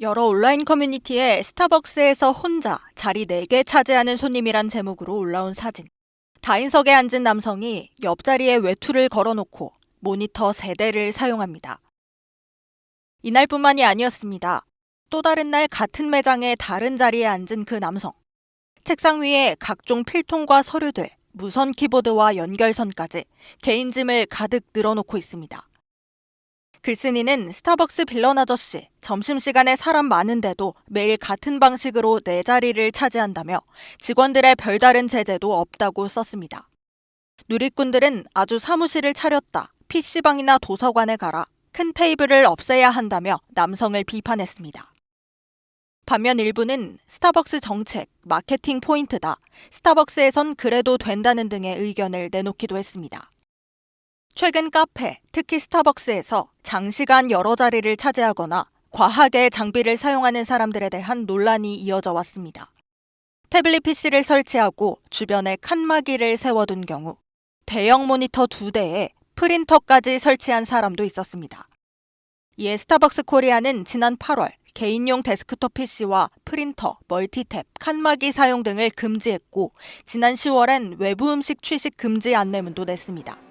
여러 온라인 커뮤니티에 스타벅스에서 혼자 자리 4개 차지하는 손님이란 제목으로 올라온 사진. 다인석에 앉은 남성이 옆자리에 외투를 걸어놓고 모니터 3대를 사용합니다. 이날뿐만이 아니었습니다. 또 다른 날 같은 매장의 다른 자리에 앉은 그 남성. 책상 위에 각종 필통과 서류들, 무선 키보드와 연결선까지 개인 짐을 가득 늘어놓고 있습니다. 글쓴이는 스타벅스 빌런 아저씨, 점심시간에 사람 많은데도 매일 같은 방식으로 내 자리를 차지한다며 직원들의 별다른 제재도 없다고 썼습니다. 누리꾼들은 아주 사무실을 차렸다, PC방이나 도서관에 가라, 큰 테이블을 없애야 한다며 남성을 비판했습니다. 반면 일부는 스타벅스 정책, 마케팅 포인트다, 스타벅스에선 그래도 된다는 등의 의견을 내놓기도 했습니다. 최근 카페, 특히 스타벅스에서 장시간 여러 자리를 차지하거나 과하게 장비를 사용하는 사람들에 대한 논란이 이어져 왔습니다. 태블릿 PC를 설치하고 주변에 칸막이를 세워둔 경우 대형 모니터 두 대에 프린터까지 설치한 사람도 있었습니다. 이에 스타벅스 코리아는 지난 8월 개인용 데스크톱 PC와 프린터, 멀티탭, 칸막이 사용 등을 금지했고 지난 10월엔 외부 음식 취식 금지 안내문도 냈습니다.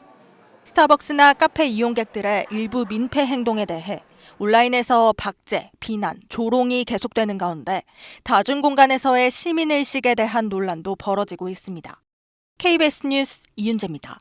스타벅스나 카페 이용객들의 일부 민폐 행동에 대해 온라인에서 박제, 비난, 조롱이 계속되는 가운데 다중 공간에서의 시민의식에 대한 논란도 벌어지고 있습니다. KBS 뉴스 이윤재입니다.